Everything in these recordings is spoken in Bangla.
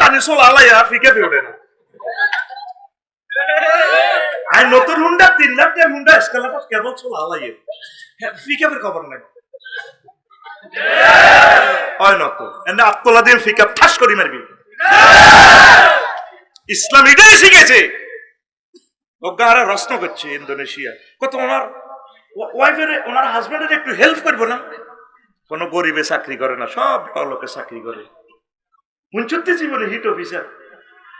টানি ফিকে না। আই নতুন হুন্ডা, তিন লাখ টাকা হুন্ডা কেবল হ্যাঁ ফিকে ফের খবর নাই। হয় নত এনে আত্মলা ঠাস করি মারবি। ইসলাম এটাই শিখেছে। অজ্ঞাহারা রশ্ন করছে ইন্দোনেশিয়া। কত ওনার ওয়াইফের ওনার হাজবেন্ডের একটু হেল্প করব না? কোনো গরিবে চাকরি করে না, সব লোকে চাকরি করে। উনচত্তি জীবনে হিট অফিসার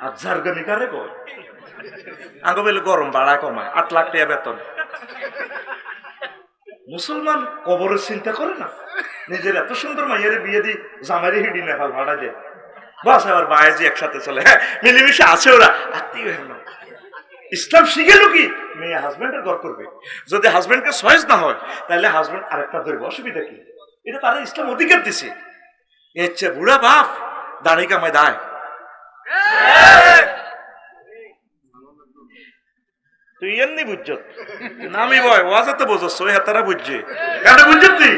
আর ঝাড়গামি কারে কয়? আগে বলে গরম ভাড়া কমায়, আট লাখ টাকা বেতন। মুসলমান কবরের চিন্তা করে না? নিজের এত সুন্দর মাইয়ারে বিয়ে দি, জামাইরে হিডি নেপাল ভাড়া দেয়। বাস আবার বায়াজি একসাথে চলে। হ্যাঁ মিলেমিশে আছে ওরা। আত্মীয় হেন ইসলাম শিখে কি মেয়ে হাজবেন্ডের ঘর করবে। যদি হাজবেন্ডকে সয়েজ না হয়, তাহলে হাজবেন্ড আরেকটা ধরবে। অসুবিধা কি? এটা তারা ইসলাম অধিকার দিছে। এচ্ছে বুড়া বাপ দাঁড়ি কামায় দায় তুই এমনি বুঝছ নামি বয় ওয়াজে তো বুঝছ ওই হাতারা বুঝছে কেন বুঝছ তুই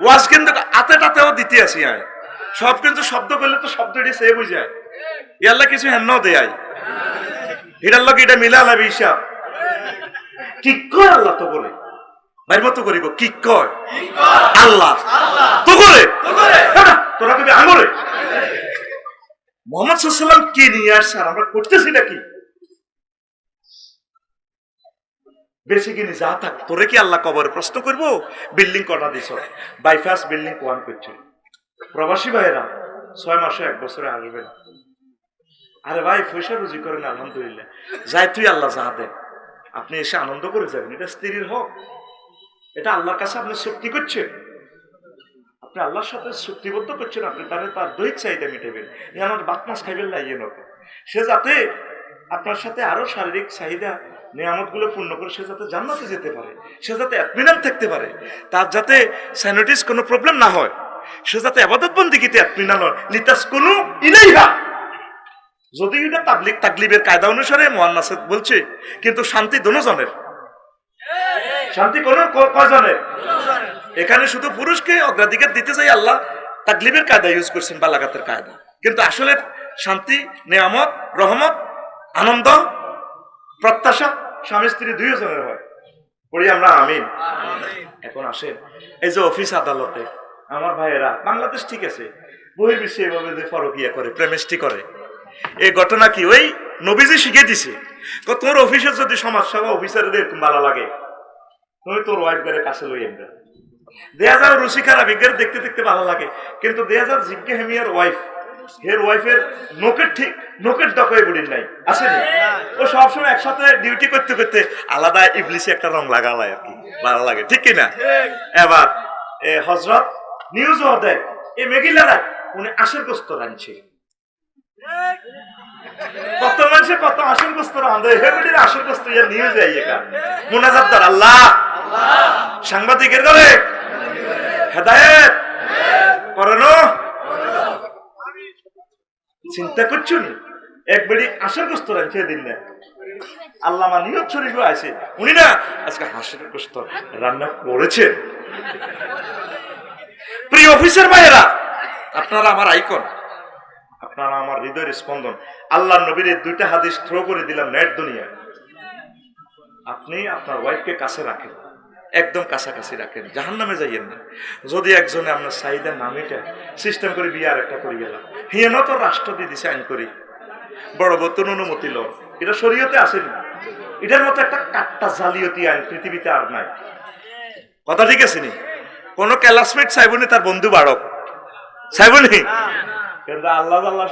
ওয়াজ কিন্তু আতে টাতেও দিতে আসি আয় সব কিন্তু শব্দ করলে তো শব্দটি সে বুঝায় ইয়াল্লা কিছু হেন দেয় এটার লোক এটা মিলা লাভ হিসাব কি কয় আল্লাহ তো বলে মতো করিব কি কয় আল্লাহ। তো করে হ্যাঁ, তোরা কবি আঙরে। মোহাম্মদ সাল্লাম কি নিয়ে আসছে আর আমরা করতেছি নাকি বেশি কিনি যা থাক তোরে কি আল্লাহ কবরে প্রশ্ন করব? বিল্ডিং কটা দিছ? বাইপাস বিল্ডিং কোয়ান করছে। প্রবাসী ভাইয়েরা ছয় মাসে এক বছরে আসবে না। আরে ভাই পয়সা রুজি করেন আলহামদুলিল্লাহ। যাই তুই আল্লাহ যাহা দেন আপনি এসে আনন্দ করে যাবেন এটা স্ত্রীর হক। এটা আল্লাহর কাছে আপনি চুক্তি করছেন। আপনি আল্লাহর সাথে চুক্তিবদ্ধ করছেন, আপনি তাহলে তার দৈহিক চাহিদা মিটাবেন। আমার বাক খাইবেন না ইয়ে সে যাতে আপনার সাথে আরও শারীরিক চাহিদা নিয়ামতগুলো পূর্ণ করে, সে যাতে জান্নাতে যেতে পারে, সে যাতে এতমিনাম থাকতে পারে, তার যাতে স্যানিটিস কোনো প্রবলেম না হয়, সে যাতে আবাদত বন্দিগিতে এতমিনান হয়, লিতাস কোনো ইলাইহা যদি এটা তাবলিক তাকলিবের কায়দা অনুসারে মোহান্নাসেদ বলছে, কিন্তু শান্তি দোনোজনের শান্তি কোন ক- কয়জনের এখানে শুধু পুরুষকে অগ্রাধিকার দিতে চাই আল্লাহ তাকলিবের কায়দা ইউজ করছেন, বালাগাতের কায়দা। কিন্তু আসলে শান্তি, নিয়ামত, রহমত, আনন্দ, প্রত্যাশা স্বামী স্ত্রী দুই দুইজনের হয়। পড়ি আমরা আমিন। এখন আসেন। এই যে অফিস আদালতে, আমার ভাইয়েরা, বাংলাদেশ ঠিক আছে। বহির্বিশ্বে এভাবে যে ফরকিয়া করে, প্রেমেষ্টি করে। এই ঘটনা কি? ওই নবীজি শিখে দিছে। তোর অফিসে যদি সমাজ সমাজসেবা অফিসারদের এরকম ভালো লাগে। তুমি তোর ওয়াইফ কাছে লই এনবে দেয়া যাও দেখতে দেখতে ভালো লাগে। কিন্তু দেয়া যাও জিজ্ঞে হেমিয়ার ওয়াইফ হের ওয়াইফের নোকের ঠিক নোকের নাই ও সবসময় একসাথে ডিউটি করতে করতে আলাদা একটা রং আর কি, ভালো লাগে, ঠিক কিনা? এবার হজরত নিউজ দেয়, এ মেগিলারা উনি আশের গোস্ত কত মানুষে কত আসল গোস্ত রাঁধে হেমিডির আসল গোস্ত নিউজ আইয়ে কা মুনাজাত আল্লাহ! সাংবাদিকের করে হেদায়েত? করানো চিন্তা করছ নি এক বেড়ি আসল গোস্ত দিন না। মা নিয়ত শরীফ আছে উনি না, আজকে হাঁসের গোস্ত রান্না করেছেন। প্রিয় অফিসার ভাইয়েরা, আপনারা আমার আইকন, আপনারা আমার হৃদয়ের স্পন্দন। আল্লাহ নবীর দুইটা হাদিস থ্রো করে দিলাম নেট দুনিয়া। আপনি আপনার ওয়াইফকে কাছে রাখেন। একদম কাছাকাছি রাখেন জাহান নামে যাইয়েন না। যদি একজনে আপনার চাহিদা নামিটা সিস্টেম করে বিয়ে আর একটা করে গেলাম। হিয়েন তো রাষ্ট্র দিয়ে দিছে আইন করি। বড় বতন অনুমতি ল এটা শরীয়তে আসেনি এটার মতো একটা কাট্টা জালিয়তি আইন পৃথিবীতে আর নাই। কথা ঠিক আছে নি? কোন ক্লাসমেট চাইবনি তার বন্ধু বাড়ক। চাইবনি কিন্তু আল্লাহ আল্লাহ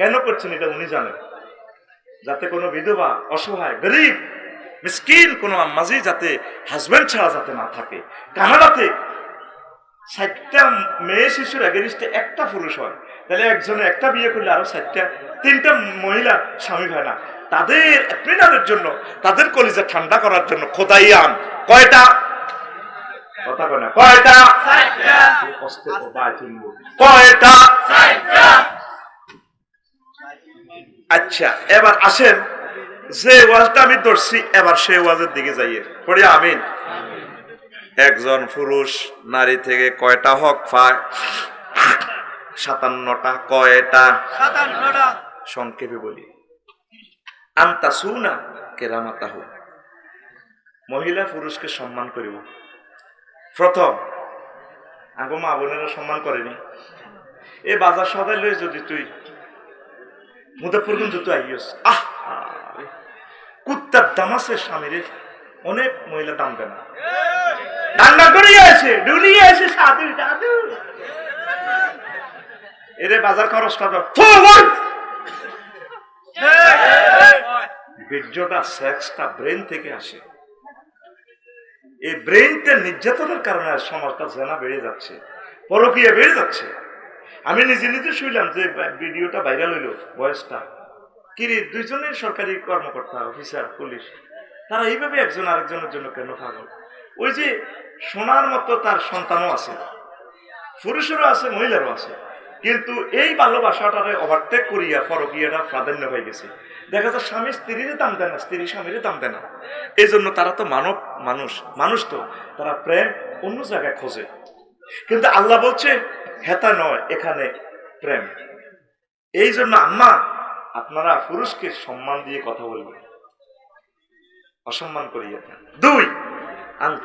কেন করছেন, এটা উনি জানেন। যাতে কোনো বিধবা, অসহায়, গরিব মিসকিন কোনো আম্মাজি যাতে হাজবেন্ড ছাড়া যাতে না থাকে। কানাডাতে ষাটটা মেয়ে শিশুর এগেনিস্টে একটা পুরুষ হয়। তাহলে একজনে একটা বিয়ে করলে আরও ষাটটা তিনটা মহিলা স্বামী হয় না। তাদের এপ্রিনারের জন্য তাদের কলিজা ঠান্ডা করার জন্য খোদাইয়াম কয়টা? কথা কয় না। কয়টা? কয়টা? আচ্ছা এবার আসেন যে ওয়াজটা আমি ধরছি এবার সেই ওয়াজের দিকে যাইয়ে। পড়ি আমিন। একজন পুরুষ নারী থেকে কয়টা হক পায়? সাতান্নটা কয়টা? সংক্ষেপে বলি। আন্তা সুনা কেরামাতাহ। মহিলা পুরুষকে সম্মান করিব। প্রথম আগে মা বোনেরা সম্মান করেনি। এ বাজার সদাই লই যদি তুই। মুদাফরগুন যত আইয়স। আহ! কুত্তার দাম আছে স্বামীর অনেক মহিলা দাম দেয় না রান্না করিয়ে আছে ডুলিয়ে আছে সাধু সাধু। এরে বাজার খরচটা দাও বীর্যটা, সেক্সটা ব্রেন থেকে আসে। এই ব্রেনটা নির্যাতনের কারণে সমাজটা জেনা বেড়ে যাচ্ছে পরকীয়া বেড়ে যাচ্ছে। আমি নিজে নিজে শুইলাম যে ভিডিওটা ভাইরাল হইল, বয়সটা। কিরে দুইজনের সরকারি কর্মকর্তা অফিসার পুলিশ তারা এইভাবে একজন আরেকজনের জন্য কেন পাগল? ওই যে সোনার মতো তার সন্তানও আছে, পুরুষেরও আছে, মহিলারও আছে, কিন্তু এই ভালোবাসাটারে ওভারটেক করিয়া পরকীয়াটা প্রাধান্য হয়ে গেছে। দেখা যায় স্বামী স্ত্রীর দাম দেয় না, স্ত্রী স্বামীর দাম দেয় না। এই জন্য তারা তো মানব মানুষ মানুষ তো, তারা প্রেম অন্য জায়গায় খোঁজে। কিন্তু আল্লাহ বলছে, হেতা নয়, এখানে প্রেম। এই জন্য আম্মা আপনারা পুরুষকে সম্মান দিয়ে কথা বলবেন। অসম্মান করিয়া না। দুই, আন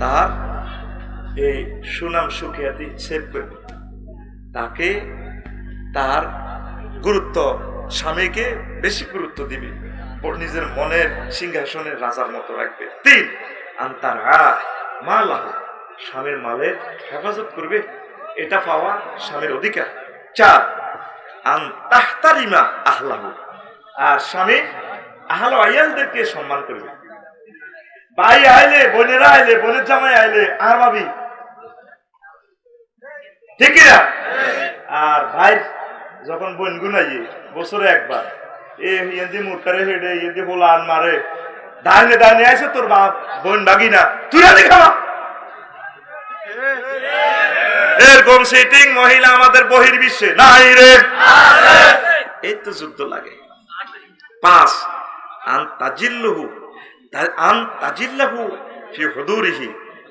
তার এই সুনাম, সুখিয়াতি সেভ তাকে তার গুরুত্ব স্বামীকে বেশি গুরুত্ব দিবে। নিজের মনের সিংহাসনের রাজার মতো রাখবে। তিন আন্তার মা লাহ স্বামীর মালের হেফাজত করবে। এটা পাওয়া স্বামীর অধিকার। চার, আন তাহতারিমা আহলাহু। আর স্বামী আহল আয়ালদেরকে সম্মান করবে। ভাই আইলে, বোনেরা আইলে, বোনের জামাই আইলে, আর ভাবি। ঠিক আর ভাই যখন বোন গুনাইয়ে বছরে একবার, এ ইয়েন্দি মুরকারে হেডে, ইয়েন্দি বলা আন মারে, দাইনে দাইনে আইসে তোর বাপ, বোন বাগি না তুই না দেখাবা এরকম সিটিং মহিলা আমাদের বহির বিশ্বে নাই রে। এই তো যুদ্ধ লাগে। পাঁচ আন তাজিল্লহু আন তাজিল্লাহু ফি হুদুরিহি,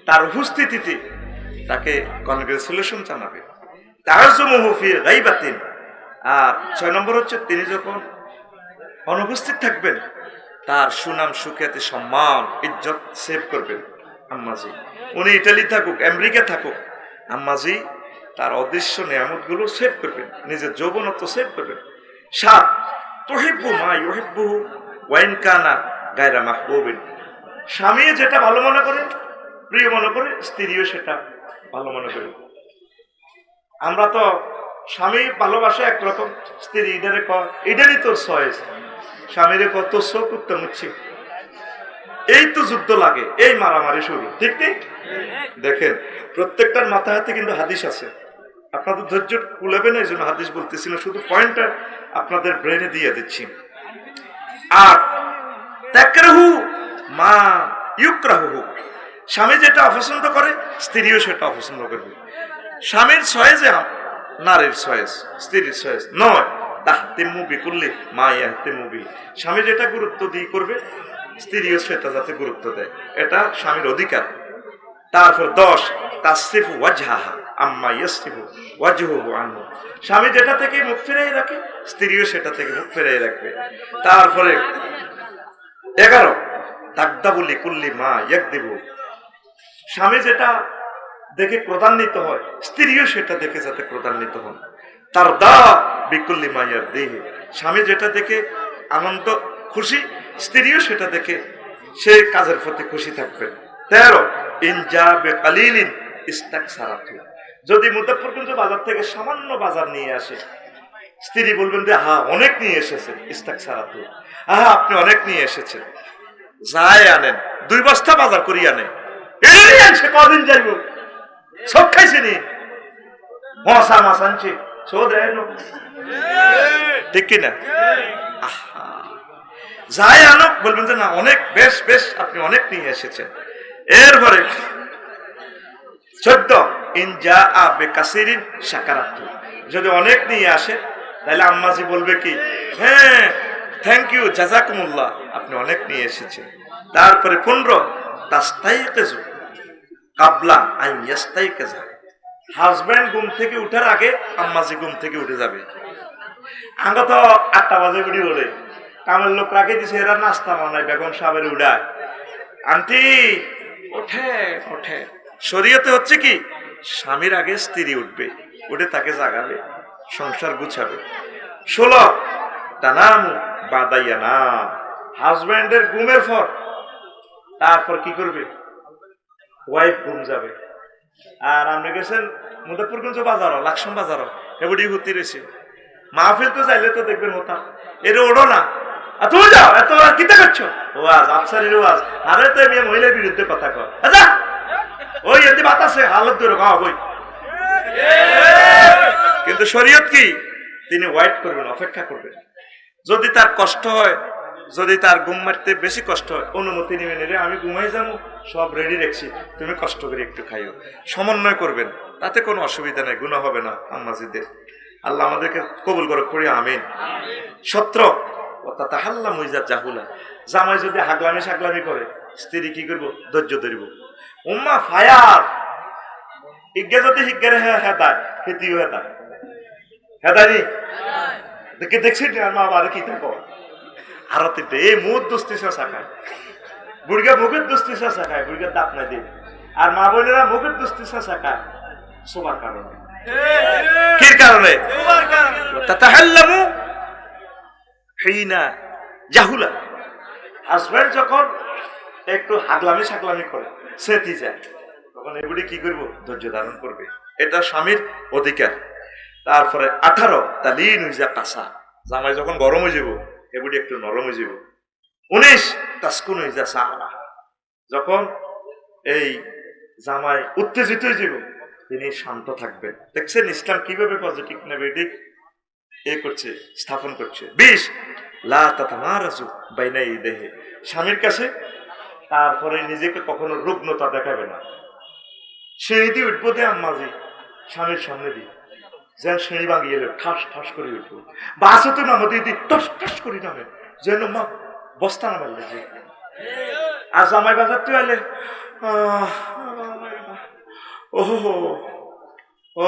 তার উপস্থিতিতে তাকে কনগ্রেচুলেশন জানাবে। তারজমহু ফি গাইবাতিন। আর ছয় নম্বর হচ্ছে, তিনি যখন অনুপস্থিত থাকবেন, তার সুনাম, সুখ্যাতি, সম্মান, ইজ্জত সেভ করবেন। আম্মাজি, উনি ইটালি থাকুক, আমেরিকা থাকুক আম্মাজি তার অদৃশ্য নিয়ামতগুলো সেভ করবেন, নিজের যৌবনত্ব সেভ করবেন। সাত, তহিব্বু মা ইউহিব্বু ওয়াইন কানা গায়রা মাহবুবিন। স্বামী যেটা ভালো মনে করে, প্রিয় মনে করে, স্ত্রীও সেটা ভালো মনে করে। আমরা তো স্বামী ভালোবাসা একরকম, স্ত্রী ইডারে ক ইডারই তোর সয়েস স্বামীরে কত শোক উত্তম হচ্ছে এই তো যুদ্ধ লাগে, এই মারামারি শুরু, ঠিক ঠিক দেখেন, প্রত্যেকটার মাথা হাতে কিন্তু হাদিস আছে। আপনাদের ধৈর্য কুলাবে না এই জন্য হাদিস বলতেছি না, শুধু পয়েন্টটা আপনাদের ব্রেনে দিয়ে দিচ্ছি। আর তাকরাহু মা ইউকরাহু স্বামী যেটা অপছন্দ করে, স্ত্রীও সেটা অপছন্দ করবে। স্বামীর সয়েজে নারীর সয়েজ স্ত্রীর সয়েজ নয়। তাহতে মুভি করলে মা ইয়াহতে মুভি স্বামী যেটা গুরুত্ব দিয়ে করবে স্ত্রীও সেটা যাতে গুরুত্ব দেয়। এটা স্বামীর অধিকার। তারপর দশ, তাসরিফু ওয়াজহাহা, আম্মা ইয়াসরিফু ওয়াজহুহু আনহু। স্বামী যেটা থেকে মুখ ফিরাই রাখে, স্ত্রীও সেটা থেকে মুখ ফিরাই রাখবে। তারপরে এগারো দাগদাবুলি কুল্লি মা ইয়াক দেব স্বামী যেটা দেখে ক্রোধান্বিত হয়, স্ত্রীও সেটা দেখে যাতে ক্রোধান্বিত হন। তার দা বিকুল্লি মাইয়ার দেহে স্বামী যেটা দেখে আনন্দ, খুশি স্ত্রীও সেটা দেখে সে কাজের প্রতি খুশি থাকবেন তেরো বেকালিলিন ইস্তাক সারাথু যদি বাজার থেকে সামান্য বাজার নিয়ে আসে, স্ত্রী বলবেন যে হা অনেক নিয়ে এসেছেন ইস্তাক সারাথু আহা, আপনি অনেক নিয়ে এসেছেন। যাই আনেন, দুই বস্তা বাজার করি আনে। এই আনছে, কদিন যাইব? সব খাইছে নি? মশা মাছ আনছে। সো দেয়। ঠিক কিনা? আহা। যাই আনুক, বলবেন যে না, অনেক, বেশ বেশ, আপনি অনেক নিয়ে এসেছেন। এরপরে, চোদ্দ ইনজা আবে কাসিরিন সাকারাত্ম যদি অনেক নিয়ে আসে, তাহলে আম্মাজি বলবে কি হ্যাঁ থ্যাংক ইউ জাজাকুমুল্লাহ আপনি অনেক নিয়ে এসেছেন। তারপরে পনেরো তাস্তাই কেজু কাবলা আইয়াস্তাই কেজা হাজব্যান্ড ঘুম থেকে উঠার আগে আম্মাজি ঘুম থেকে উঠে যাবে। আঙ্গ তো আটটা বাজে বলে কামের লোক রাখে দিছে এরা নাস্তা বানায় বেগম সাহেবের উড়ায়। আন্টি ওঠে ওঠে। শরীয়তে হচ্ছে কি স্বামীর আগে স্ত্রী উঠবে উঠে তাকে জাগাবে সংসার গুছাবে। ষোলো তানামু বাদাইয়া না। হাজব্যান্ডের ঘুমের পর তারপর কি করবে? ওয়াইফ ঘুম যাবে। আর আপনি গেছেন মুজাফরগঞ্জ বাজারও লাকসম বাজারও এবারই হতে রয়েছে। মাহফিল তো চাইলে তো দেখবেন হতাম এর ওড়ো না আর তুমি যাও, এত কিতা করছ? ওয়াজ, আফসারির ওয়াজ। আরে তো মেয়ে মহিলার বিরুদ্ধে কথা কর ওই এতে বাতাসে হালত কিন্তু শরীয়ত কি? তিনি ওয়াইট করবেন, অপেক্ষা করবেন। যদি তার কষ্ট হয়, যদি তার ঘুম মারতে বেশি কষ্ট হয়, অনুমতি নেবেন রে, আমি ঘুমাই যাব, সব রেডি রাখছি, তুমি কষ্ট করে একটু খাইও। সমন্বয় করবেন, তাতে কোনো অসুবিধা নেই গুণা হবে না, আম্মাজিদের। আল্লাহ আমাদেরকে কবুল করে করি আমিন। সত্র অর্থাৎ হাল্লা মুইজার জাহুলা। জামাই যদি হাগলামি সাগলামি করে স্ত্রী কি করব? ধৈর্য ধরিব। উম্মা ফায়ার! হিজ্ঞা যদি হিজ্ঞারে হেদায় খেতিও হেদায়। হেদানি দেখে দেখছি আর মা বারে কি থাকো আরও তিনটে এই মুখ দুস্তি শাখায়। বুড়িগা মুখের দুস্তি শাখায় বুড়িগার দাঁত নাই দিন আর মা বোনেরা মুখের দুস্তি শাখায়। শোবার কারণে। কি কারণে? তাতাহাল্লামু হিনা জাহুলা। হাজব্যান্ড যখন একটু হাগলামি সাগলামি করে সেটি যায়। তখন এগুলি কি করব? ধৈর্য ধারণ করবে। এটা স্বামীর অধিকার। তারপরে আঠারো, তালিন হইজা কাঁচা। জামাই যখন গরম হয়ে যাব, এগুলি একটু নরম হয়ে যাব। উনিশ, তাসকুন হইজা সাহলা যখন এই জামাই উত্তেজিত হয়ে যাব, তিনি শান্ত থাকবেন। দেখছেন ইসলাম কীভাবে পজিটিভ নেগেটিভ এ করছে, স্থাপন করছে। বিশ লা তাতামারাজু বাইনাই দেহে স্বামীর কাছে তারপরে নিজেকে কখনো রুগ্নতা দেখাবে না। সিঁড়ি উঠবো দে আম্মাজি, স্বামীর সামনে দিয়ে। যেন সিঁড়ি ভাঙিয়ে এলো, ঠাস ঠাস করে উঠবো। বাসে তো নামো দিদি টস টস করি নামে। যেন মা বস্তা নামালে যে আর জামাই বাজার তুই আলে ওহো ও।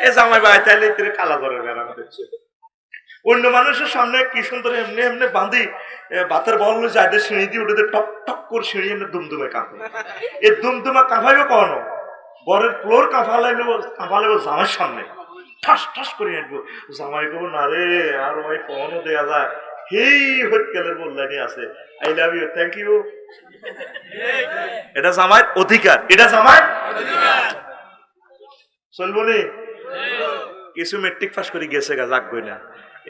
এ অন্য মানুষের সামনে কি সুন্দর এমনি এমনি বাঁধি এ, ভাতের বল যায় সিঁড়ি দিয়ে উঠে টক টক করে সিঁড়ি এমনি দুমদুমে কাঁপে। এই দুমদুমা কাঁপাইবে কখনো? বরের ফ্লোর কাঁপালাইলে কাঁপালে জামাইয়ের সামনে। ঠাস ঠাস করে আসব। জামাই কব না রে আর ওই ফোনও দেয়া যায়। হেই হটকেলের বললানি আছে। I love you thank you এটা জামাইয়ের অধিকার। এটা জামাই চলবো নি? কিছু মেট্রিক পাস করে গেছে গা যাক না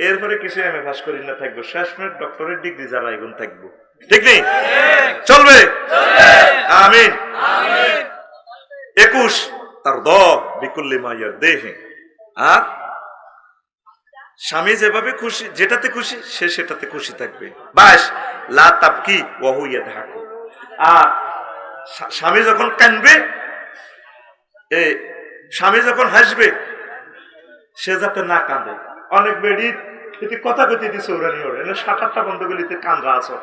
এরপরে কিছু এম এ পাস করি না থাকব। শেষ মিনিট ডক্টরের ডিগ্রি যারা এগুন থাকব। ঠিক নেই চলবে? আমিন। একুশ তার দ বিকুল্লি মাইয়ার দেহে। আর স্বামী যেভাবে খুশি, যেটাতে খুশি, সে সেটাতে খুশি থাকবে। বাস, লা ওহুইয়া ঢাকো আর স্বা- স্বামী যখন কানবে এ, স্বামী যখন হাসবে, সে যাতে না কাঁদে। অনেক বেডি এটি কথা কথি দিছে ওরানি ওরে। সাত আটটা বন্ধ গলিতে কান্দা আছো।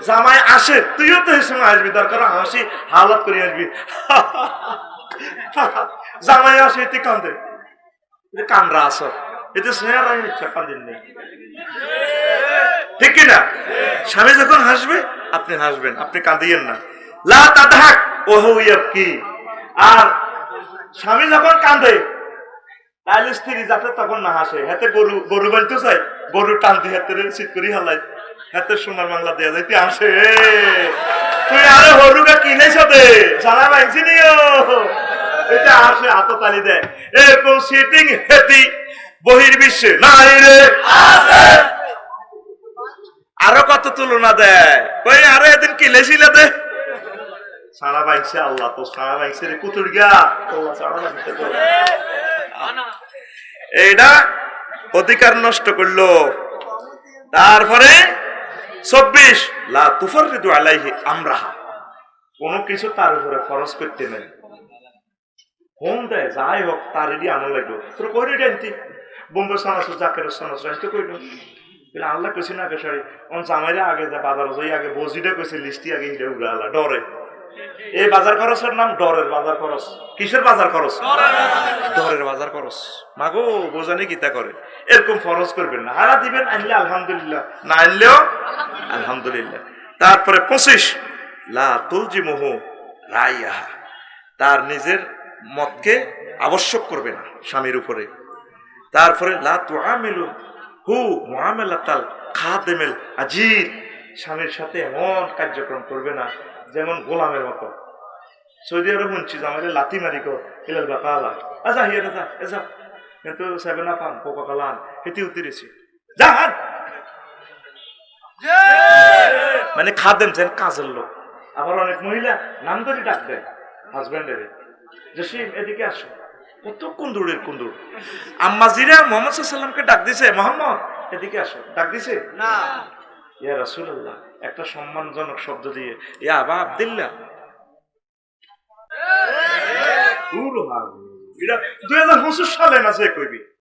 জামাই আসে, তুইও তো এই সময় আসবি, দরকার হাসি, হালাত করে আসবি। জামাই আসে, এতে কান্দে। এতে স্নেহার ইচ্ছা নেই। ঠিক স্বামী যখন হাসবে, আপনি হাসবেন, আপনি না। আর স্বামী যখন তাহলে স্ত্রী যাতে তখন না হাসে। হাতে গরু গরু বানতে চাই গরু টানতে হাতে শীত করি হালাই। হাতে সোনার বাংলা দেয়া যাইতে আসে। তুই আরে হরুকা কিনেছ দে সারা নিও এটা আসে হাত তালি দেয়। এরকম সিটিং হেতি বহির বিশ্বে নাই রে। আরও কত তুলনা দেয়? কই, আরও এদিন কিনেছিল দে? সারা বাইছে আল্লাহ তো, সারা বাইছে রে, কুতুর গা আল্লাহ সারা বাইছে তো। এইটা অধিকার নষ্ট করল। তারপরে চব্বিশ, লা তুফার ঋতু আলাইহি আমরা কোনো কিছু তার উপরে খরচ করতে নেই। ফোন দেয় যাই হোক তার এটি আনো লাগল তোর কই রেডি আনতি বোম্বে সানাস জাকের সানাস আনতে কইল বলে আল্লাহ কইছি না কেসারি অন জামাইরে আগে যা বাজার যাই আগে বজিটা কইছে লিস্টি আগে হিরে উড়ালা ডরে এই বাজার খরচের নাম ডরের বাজার খরচ কিসের বাজার খরচ ডরের বাজার খরচ মাগো বোঝানি কিতা করে এরকম ফরজ করবেন না হারা দিবেন আনলে আলহামদুলিল্লাহ না আনলেও আলহামদুলিল্লাহ তারপরে পঁচিশ লা তুলজি মোহ রাইয়াহা তার নিজের মতকে আবশ্যক করবে না স্বামীর উপরে। তারপরে লা তুআমিলু হু মুআমালাতাল খাদেমেল আজির স্বামীর সাথে এমন কার্যক্রম করবে না যেমন গোলামের মতো। সৌদি আরব শুনছি যে আমাদের লাথি মারি কো ইলাল বাকালা আচ্ছা হিয়া দাদা এসা কিন্তু সেভেন আপ আন কোকা কোলা আন হেতি উতিরেছি। যা হান মানে খাদেম যেন কাজের লোক। আবার অনেক মহিলা নাম ধরে ডাক দেয় হাজব্যান্ডের জসিম এদিকে আসো। কত কুন্দুরের কুন্দুর আম্মা জিরা মোহাম্মদ সাল্লামকে ডাক দিছে মোহাম্মদ এদিকে আসো। ডাক দিছে? না। ইয়া রাসূলুল্লাহ একটা সম্মানজনক শব্দ দিয়ে ইয়া আবা আব্দুল্লাহ। দুই হাজার পঁচিশ সালে না যে কইবি?